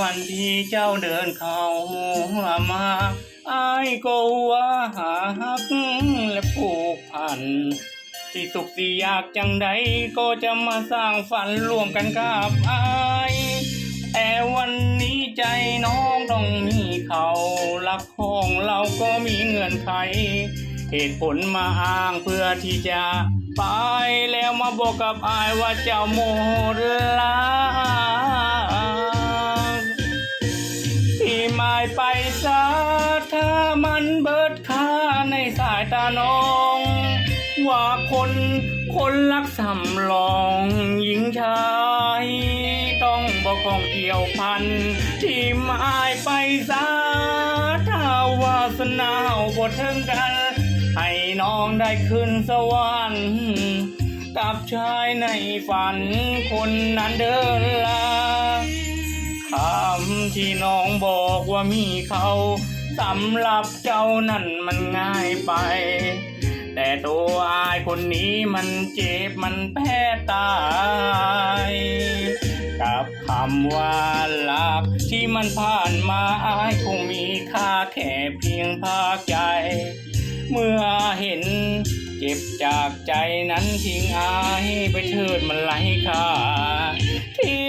วันที่เจ้าเดินเข้ามาอายก็ว่าหาฮักและผูกพัน ที่สุขที่อยากจังใดก็จะมาสร้างฝันร่วมกันกับอายแต่วันนี้ใจน้องต้องมีเขารักของเราก็มีเงื่อนไข เหตุผลมาอ้างเพื่อที่จะไปแล้วมาบอกกับอายว่าเจ้าโมดลา อกของเกี่ยวพันที่มายไปซะถ้าวาสนาบทถึงกัน ให้น้องได้ขึ้นสวรรค์กับชายในฝันคนนั้นเดินลาคำที่น้องบอกว่ามีเขาสำหรับเจ้านั่นมันง่ายไป แต่ตัวอายคนนี้มันเจ็บมันแพ้ตาย กับคำว่ารักที่มันผ่านมาอายคงมีค่าแค่เพียงภาคใจ เมื่อเห็นเจ็บจากใจนั้นทิ้งอายไปเถิดมันไร้ค่าที่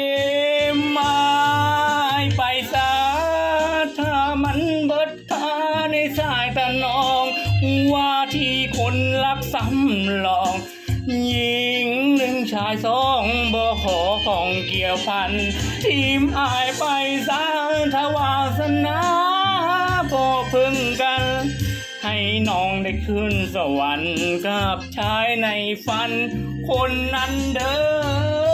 หมายไปซะถ้ามันเบิดค่าในสายตาน้อง ว่าที่คนรักสำหลายสองบ่ขอของเกี่ยวพัน ทีมอายไปสางทวาสนาพอพึ่งกัน ให้น้องได้ขึ้นสวรรค์กับชายในฝัน คนนั้นเด้อ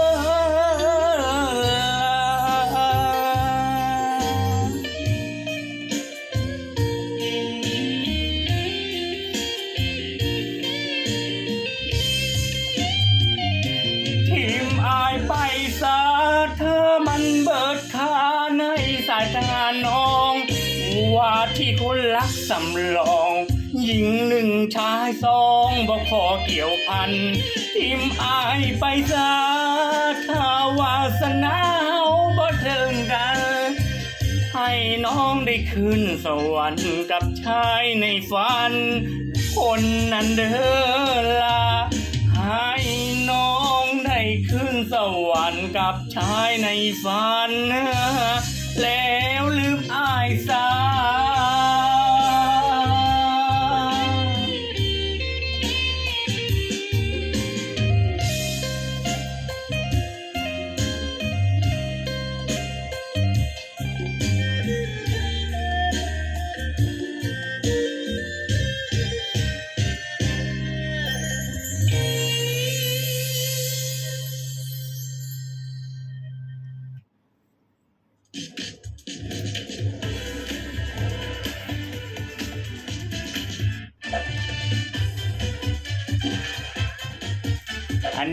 ที่คนรักสำรอง หญิงหนึ่งชายสองบอกขอเกี่ยวพันทีมอายไปซะถ้าวาสนาบ่ถึงกัน ให้น้องได้ขึ้นสวรรค์กับชายในฝัน คนนั้นเด้อลาให้น้องได้ขึ้นสวรรค์กับชายในฝัน แล้วลืมอายซา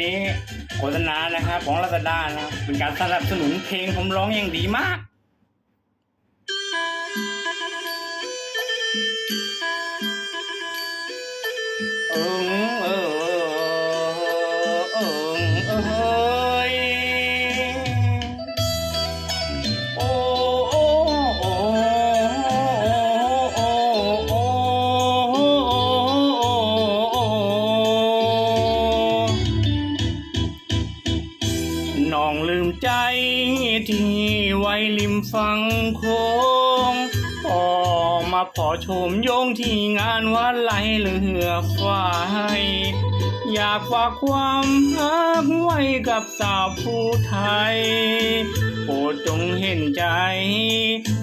นี้โฆษณานะครับของรัตดานะครับเป็นการสนับสนุนเพลงผมร้องอย่างดีมาก เออ มฝั่งโค้งพอมาพอชมโยงที่งานวัดไหลเรือฝ่ายอยากฝากความรักไว้กับสาวผู้ไทย โปรดจงเห็นใจ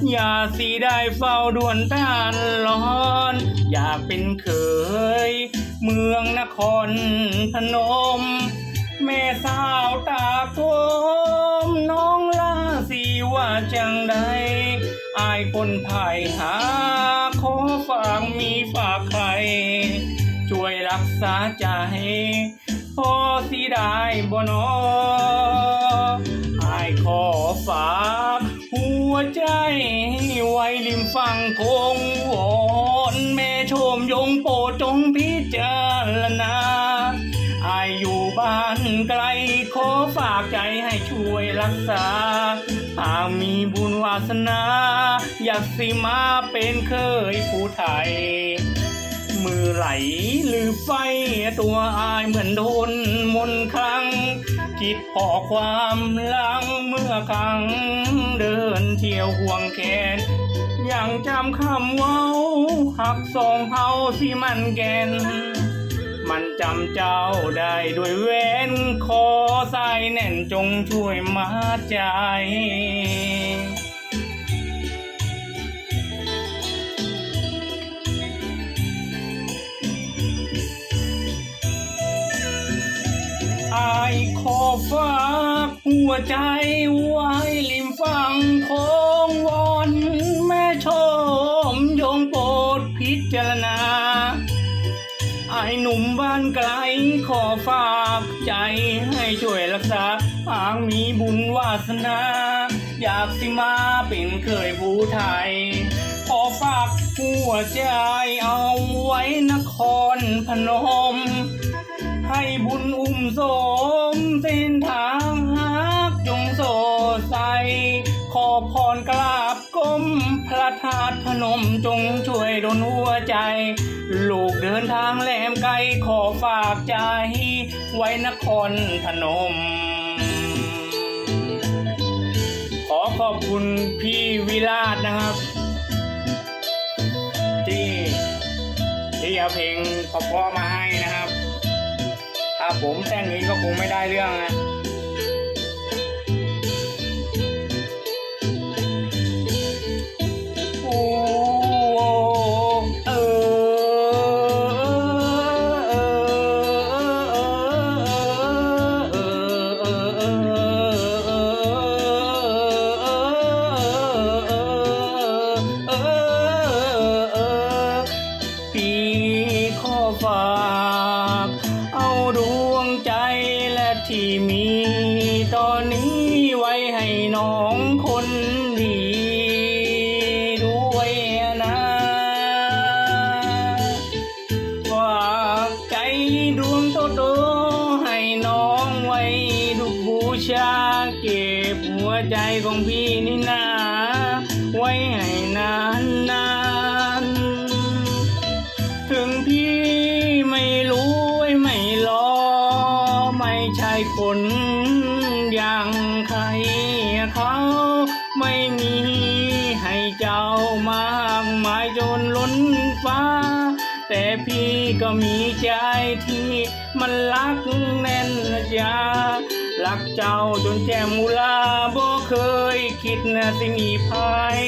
อย่าสีได้เฝ้าด่วนต้านร้อน อยากเป็นเคยเมืองนครพนม แม่สาวตาคมน้อง ว่าจังใดอายคนภายหา ขอฝากมีฝากใคร ช่วยรักษาใจพอสิได้บ่นออายขอฝากหัวใจไว้ริมฝั่งคงวอนแม่ชมยงโปรดจงพิจารณาอายอยู่บ้านไกลขอฝากใจให้ช่วยรักษา พหามีบุญวาสนา อยากสิมาเป็นเคยผู้ไทย มือไหลหรือไฟตัวอายเหมือนโดนมนครั้ง คิดพอความลังเมื่อครั้ง เดินเที่ยวห่วงแขนยังจำคำเว้า หักสองเฮาสิมันแกน มันจำเจ้าได้ด้วยเว้น คอสายแน่นจงช่วยมาใจ อายขอฝากหัวใจไว้ริมฝั่งโค้งวอนแม่ชมยงโปรดพิจารณาไอ้หนุ่มบ้านไกล ขอฝากใจให้ช่วยรักษาหากมีบุญวาสนา อยากสิมาเป็นเคยผู้ไทย ขอฝากหัวใจเอาไว้นครพนม ให้บุญอุ้มโสมเส้นทางฮักจงโสใสขอพรกราบก้มพระธาตุพนมจงช่วยดลหัวใจ ลูกเดินทางแหลมไกลขอฝากใจ ไว้นครพนม ขอขอบคุณพี่วิราชนะครับ ที่ที่เอาเพลงพราะๆมาให้นะครับ ถ้าผมแต่งนี้ก็คงไม่ได้เรื่องนะ ใจของพี่นี่นาไว้ให้นานนานถึงพี่ไม่รวยไม่หลอไม่ใช่คนอย่างใครเขาไม่มีให้เจ้ามากมายจนล้นฟ้า แต่พี่ก็มีใจที่มันรักแน่นนะจ๊ะ รักเจ้าจนแจ่มมุลาบ่เคยคิดนะสิมีภัย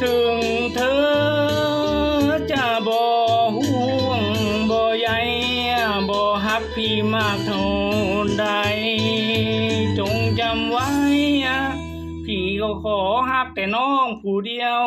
ถึงเธอจะบ่ห่วงบ่ใยบ่ฮักพี่มากเท่าใด จงจำไว้ พี่ก็ขอฮักแต่น้องผู้เดียว